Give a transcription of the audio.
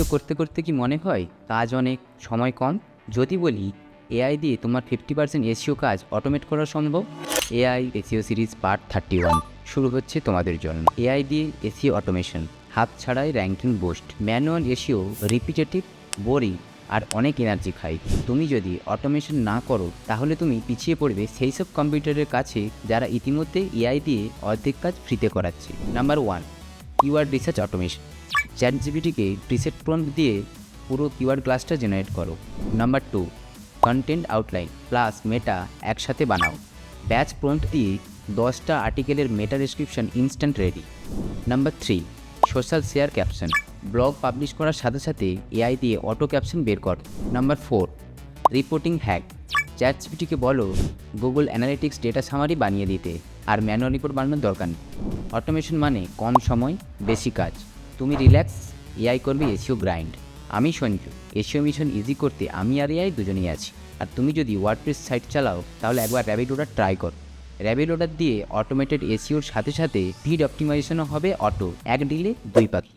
SEO করতে করতে কি মনে হয়? কাজ অনেক, সময় কম? যদি বলি, এআই দিয়ে তোমার ফিফটি পার্সেন্ট এসিও কাজ অটোমেট করা সম্ভব? AI SEO series part thirty one শুরু হচ্ছে তোমাদের জন্য। এআই দিয়ে এসিও অটোমেশন হাত ছাড়াই ranking boost manual SEO repetitive boring আর অনেক এনার্জি খাই তুমি যদি অটোমেশন না করো, তাহলে তুমি পিছিয়ে পড়বে সেই সব কম্পিউটারের কাছে যারা ইতিমধ্যে এআই দিয়ে অর্ধেক কাজ ফ্রিতে করাচ্ছে। Number one keyword research automation chat জিবিটিকে preset prompt দিয়ে পুরো কিওয়ার্ড ক্লাসটা জেনারেট করো। Number two, content outline plus meta একসাথে বানাও। ব্যাচ প্রম্পট দিয়ে দশটা আর্টিকেলের meta description instant ready. Number three, social share caption. Blog publish করার সাথে সাথে এআই দিয়ে অটো ক্যাপশন বের কর। Number four, reporting hack. Chat জিপিটিকে বলো, গুগল অ্যানালিটিক্স ডেটা সামারি বানিয়ে দিতে। আর ম্যানুয়াল রিপোর্ট বানানোর দরকার নেই। অটোমেশন মানে কম সময়, বেশি কাজ। তুমি রিল্যাক্স, এআই করবে, এসিও গ্রাইন্ড। আমি সঞ্জু, এসিও মিশন ইজি করতে আমি আর এআই দুজনেই আছি। আর তুমি যদি ওয়ার্ডপ্রেস সাইট চালাও, তাহলে একবার র্যাবিড ওডার ট্রাই করো। র্যাবিড ওডার দিয়ে অটোমেটেড এসিওর সাথে সাথে ভিড অপটিমাইজেশনও হবে অটো এক ডিলে দুই পাখি